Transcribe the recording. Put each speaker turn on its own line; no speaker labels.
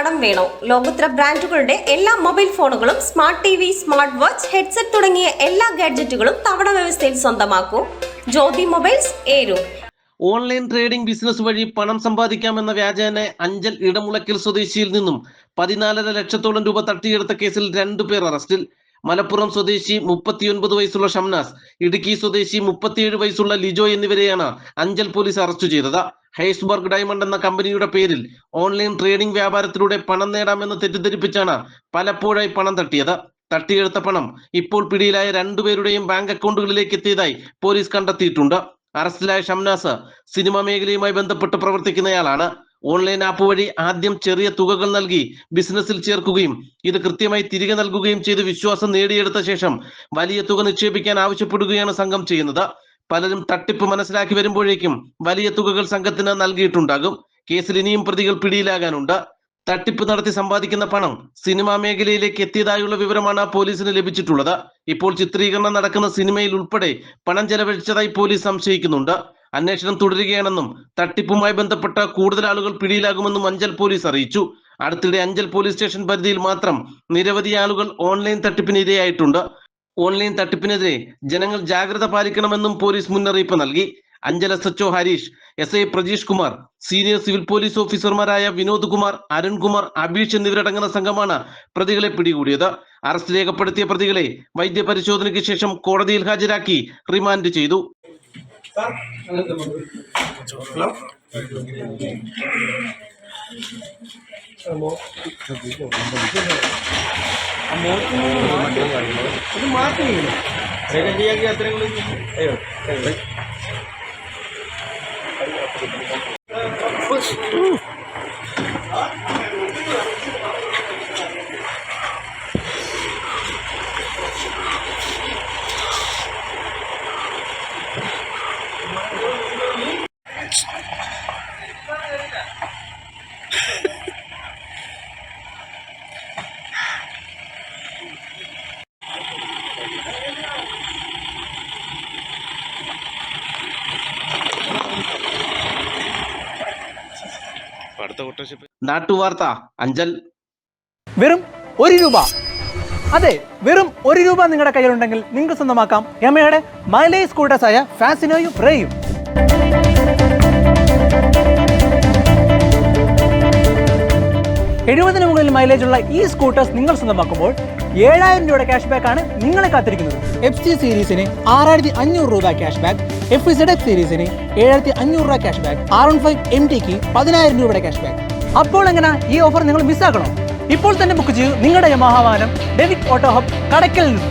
കടം വേണോ? ലോകോത്തര ബ്രാൻഡുകളുടെ എല്ലാ മൊബൈൽ ഫോണുകളും smart T V smart watch headset തുടങ്ങിയ എല്ലാ ഗാഡ്ജറ്റുകളും തവണ വ്യവസ്ഥയിൽ സ്വന്തമാക്കൂ. ജ്യോതി മൊബൈൽസ് ഏരു.
ഓൺലൈൻ ട്രേഡിംഗ് ബിസിനസ് വഴി പണം സമ്പാദിക്കാമെന്ന വ്യാജേന അഞ്ചൽ ഇടമുളക്കൽ സ്വദേശിയിൽ നിന്നും പതിനാലര ലക്ഷത്തോളം രൂപ തട്ടിയെടുത്ത കേസിൽ രണ്ടു പേർ അറസ്റ്റിൽ. മലപ്പുറം സ്വദേശി മുപ്പത്തിയൊൻപത് വയസ്സുള്ള ഷംനാസ് ഇടുക്കി സ്വദേശി മുപ്പത്തിയേഴ് വയസ്സുള്ള ലിജോ എന്നിവരെയാണ് അഞ്ചൽ പോലീസ് അറസ്റ്റ് ചെയ്തത്. ഹൈസ്ബർഗ് ഡയമണ്ട് എന്ന കമ്പനിയുടെ പേരിൽ ഓൺലൈൻ ട്രേഡിംഗ് വ്യാപാരത്തിലൂടെ പണം നേടാമെന്ന് തെറ്റിദ്ധരിപ്പിച്ചാണ് പലപ്പോഴായി പണം തട്ടിയത്. തട്ടിയെടുത്ത പണം ഇപ്പോൾ പിടിയിലായ രണ്ടുപേരുടെയും ബാങ്ക് അക്കൗണ്ടുകളിലേക്ക് എത്തിയതായി പോലീസ് കണ്ടെത്തിയിട്ടുണ്ട്. അറസ്റ്റിലായ ഷംനാസ് സിനിമാ മേഖലയുമായി ബന്ധപ്പെട്ട് പ്രവർത്തിക്കുന്നയാളാണ്. ഓൺലൈൻ ആപ്പ് വഴി ആദ്യം ചെറിയ തുകകൾ നൽകി ബിസിനസ്സിൽ ചേർക്കുകയും ഇത് കൃത്യമായി തിരികെ നൽകുകയും ചെയ്ത് വിശ്വാസം നേടിയെടുത്ത ശേഷം വലിയ തുക നിക്ഷേപിക്കാൻ ആവശ്യപ്പെടുകയാണ് സംഘം ചെയ്യുന്നത്. പലരും തട്ടിപ്പ് മനസ്സിലാക്കി വരുമ്പോഴേക്കും വലിയ തുകകൾ സംഘത്തിന് നൽകിയിട്ടുണ്ടാകും. കേസിൽ ഇനിയും പ്രതികൾ പിടിയിലാകാനുണ്ട്. തട്ടിപ്പ് നടത്തി സമ്പാദിക്കുന്ന പണം സിനിമാ മേഖലയിലേക്ക് എത്തിയതായുള്ള വിവരമാണ് പോലീസിന് ലഭിച്ചിട്ടുള്ളത്. ഇപ്പോൾ ചിത്രീകരണം നടക്കുന്ന സിനിമയിൽ ഉൾപ്പെടെ പണം ചെലവഴിച്ചതായി പോലീസ് സംശയിക്കുന്നുണ്ട്. അന്വേഷണം തുടരുകയാണെന്നും തട്ടിപ്പുമായി ബന്ധപ്പെട്ട കൂടുതൽ ആളുകൾ പിടിയിലാകുമെന്നും അഞ്ചൽ പോലീസ് അറിയിച്ചു. അടുത്തിടെ അഞ്ചൽ പോലീസ് സ്റ്റേഷൻ പരിധിയിൽ മാത്രം നിരവധി ആളുകൾ ഓൺലൈൻ തട്ടിപ്പിന് ഇരയായിട്ടുണ്ട് ഓൺലൈൻ തട്ടിപ്പിനെതിരെ ജനങ്ങൾ ജാഗ്രത പാലിക്കണമെന്നും പോലീസ് മുന്നറിയിപ്പ് നൽകി. Anchal S H O Harish S I Prajeesh Kumar senior civil police ഓഫീസർമാരായ വിനോദ് കുമാർ അരുൺകുമാർ അബീഷ് എന്നിവരടങ്ങുന്ന സംഘമാണ് പ്രതികളെ പിടികൂടിയത്. അറസ്റ്റ് രേഖപ്പെടുത്തിയ പ്രതികളെ വൈദ്യപരിശോധനയ്ക്ക് ശേഷം കോടതിയിൽ ഹാജരാക്കി റിമാൻഡ് ചെയ്തു. സാർ ഹലോ ഇത് മാറ്റുന്നില്ല ശരിയാക്കി അത്രയും കൂടി അയ്യോ അയ്യോ നാട്ടുവാർത്ത അഞ്ചൽ.
വെറും ഒരു രൂപ. അതെ വെറും ഒരു രൂപ നിങ്ങളുടെ കയ്യിലുണ്ടെങ്കിൽ നിങ്ങൾക്ക് സ്വന്തമാക്കാം. യമയുടെ മൈലേജ് സ്കൂട്ടേഴ്സായ ഫാസിനോയും റേയും. എഴുപതിന് മുകളിൽ മൈലേജുള്ള ഈ സ്കൂട്ടേഴ്സ് നിങ്ങൾ സ്വന്തമാക്കുമ്പോൾ ഏഴായിരം രൂപയുടെ ക്യാഷ് ബാക്ക് ആണ് നിങ്ങളെ കാത്തിരിക്കുന്നത്. എഫ് സി സീരീസിന് ആറായിരത്തി അഞ്ഞൂറ് രൂപ cash back F Z F സീരീസിന് ഏഴായിരത്തി അഞ്ഞൂറ് രൂപ cash back R one five M tick പതിനായിരം രൂപയുടെ ക്യാഷ് ബാക്ക് അപ്പോൾ എങ്ങനെ ഈ ഓഫർ നിങ്ങൾ മിസ്സാക്കണോ ഇപ്പോൾ തന്നെ ബുക്ക് ചെയ്യൂ നിങ്ങളുടെ മഹാവാനം ഡെവിക് ഓട്ടോ ഹബ് കടയ്ക്കൽ നിന്ന്.